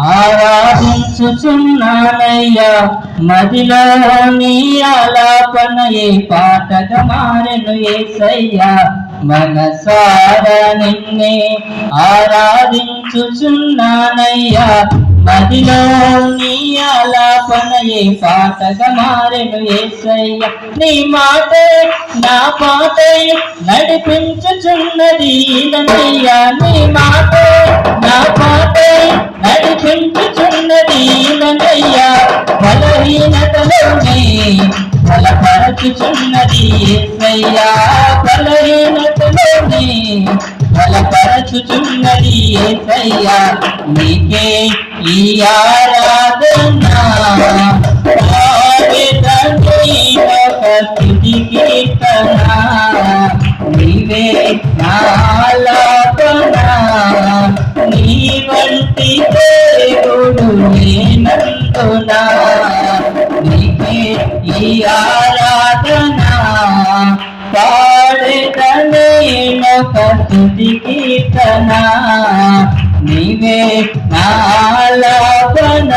ఆరాధించుచున్నానయ్యా. మదిలో నీ ఆలాపన ఏ పాటగా మారెను ఏసయ్యా. మనసార నిన్నే ఆరాధించుచున్నానయ్యా. మదిలో నీ ఆలాపన పాటగా మారెను ఏసయ్య. నీ మాటే నా పాటే నడిపించుచున్నది నన్నయ్య నీ మాటే నా పాటే నడిపించుచున్నది నన్నయ్య బలహీనతలోనే బలపరచుచున్నది ఏసయ్యా. బలహీనతలోనే బలపరచుచున్నది ఏసయ్యా నీకే ఈ ఆరాధనా. పాడేదనేనొక స్థుతి కీర్తన నీవే నాలాపన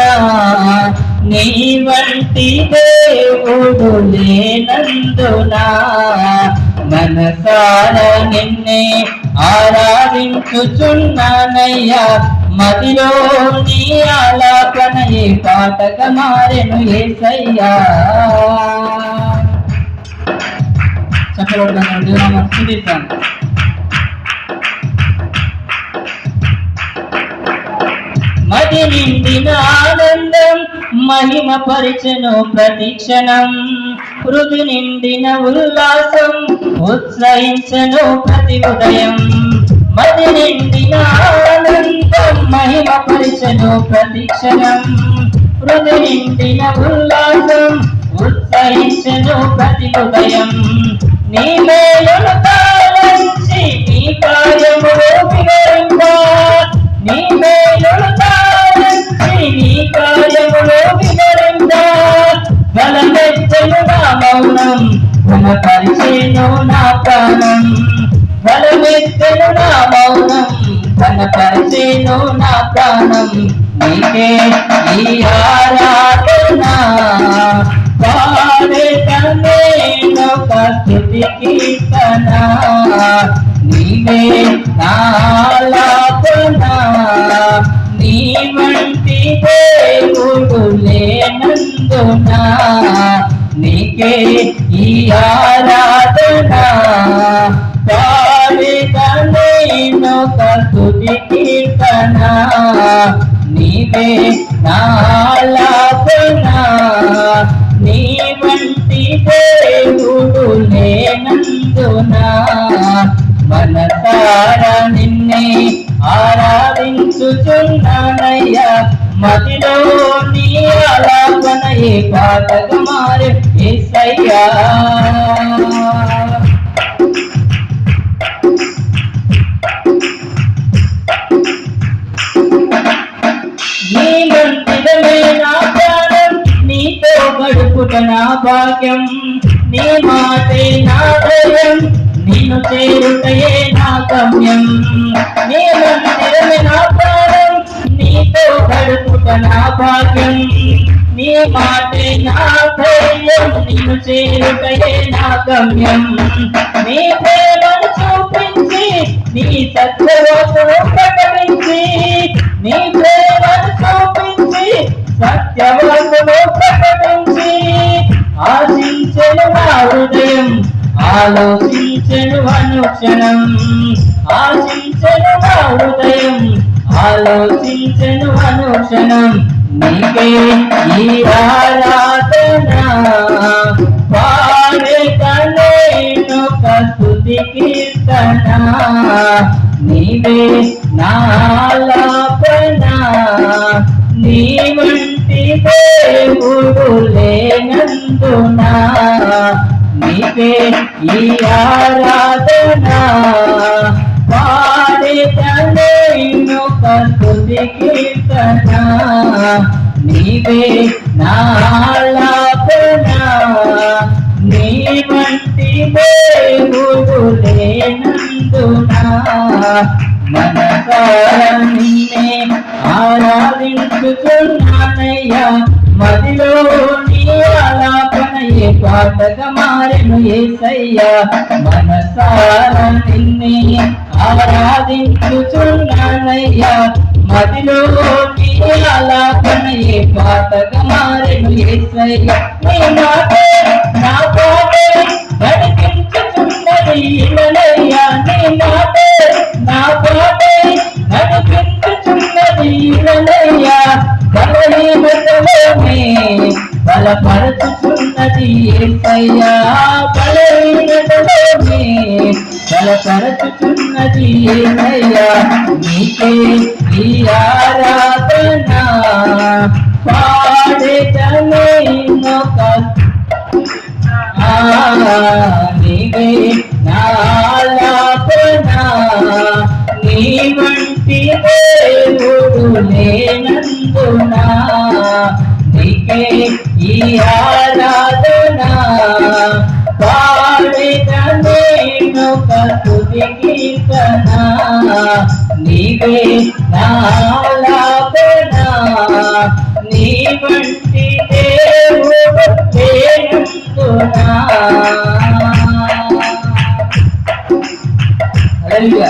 నీ వంటి దేవుడు లేనందునా? మనసార నిన్నే ఆరాధించుచున్నానయ్యా. మదిలో నీ ఆలాపన ఏ పాటగా మారెను ఏసయ్యా. చక్కగా దేవునామా స్తుతిద్దాం మది నిండిన ఆనందం మహిమ పరిచను ప్రతిక్షణం హృది నిండిన ఉల్లాసం ఉత్సహించను ప్రతి ఉదయం. మది నిండిన ఆనందం మహిమ పరిచను ప్రతిక్షణం హృది నిండిన ఉల్లాసం ఉత్సహించను ప్రతి ఉదయం. నీ మేలును తాళించి నీ కార్యము వివరింపా బలమెత్తను నా మౌనం తన పరిచేను నా ప్రాణం నీకే ఈ ఆరాధన పాడే పాడేటనేనొక స్థుతి కీర్తన నీవే నాలాపన నీ వంటి దేవుడు లేనందున నీకే ఈ ఆరాధన పాడేటనేనొక స్థుతి కీర్తన. నీవే నాలాపన నీ వంటి దేవుడు లేనందునా. మనసార నిన్నే ఆరాధించుచున్నానయ్యా. మదిలో నీ ఆలాపన ఏ పాటగా మారే ఏసయ్యా. నా భాగ్యం నీ మాటే నా ధైర్యం నిన్ను చేరుటయే నా గమ్యం. నీ మందిరమే నా ప్రాణం నీతో గడుపుట నా భాగ్యం. నీ మాటే నా ధైర్యం నిన్ను చేరుటయే నా గమ్యం. నీ ప్రేమను చూపించి నీ సత్యవతులు ప్రకటించి నీ అనుక్షణం ఆశించను హృదయం ఆలోచించను అనుక్షణం నీకే ఈ ఆరాధన పాడే కలేను కస్తుతి కీర్తన. నీవే నాలాపన నీ వంటి దేవుడు లేనందునా. నీవే ఈ ఆరాధన. పాడేటనేను కస్తుతి కీర్తన. నీవే నాలాపన నీ వంటి దేవుడు లేనందునా. మనసారా నిన్నే ఏసయ్యా మనసారా నిన్నే ఆరాధించుచున్నానయ్యా. మదిలో నీ ఆలాపన మారెను నీ మాటే నా పాటే నడిపించుచున్నది ఇలనయ్యా నీ మాటే నా పాటే నడిపించుచున్నది ఇలనయ్యా బలపరచుకున్నది ఏసయ్యా బలహీనతలోనే బలపరచుకున్నది ఏసయ్యా నీకే నీ ఆరాధన పాడేదనే నొక ఈ ఆరాధన పాడిన నేను కతుది కీర్తన నీవే నాలాపనా నీ వంటి దేవుడు లేనందునా హల్లెలూయా.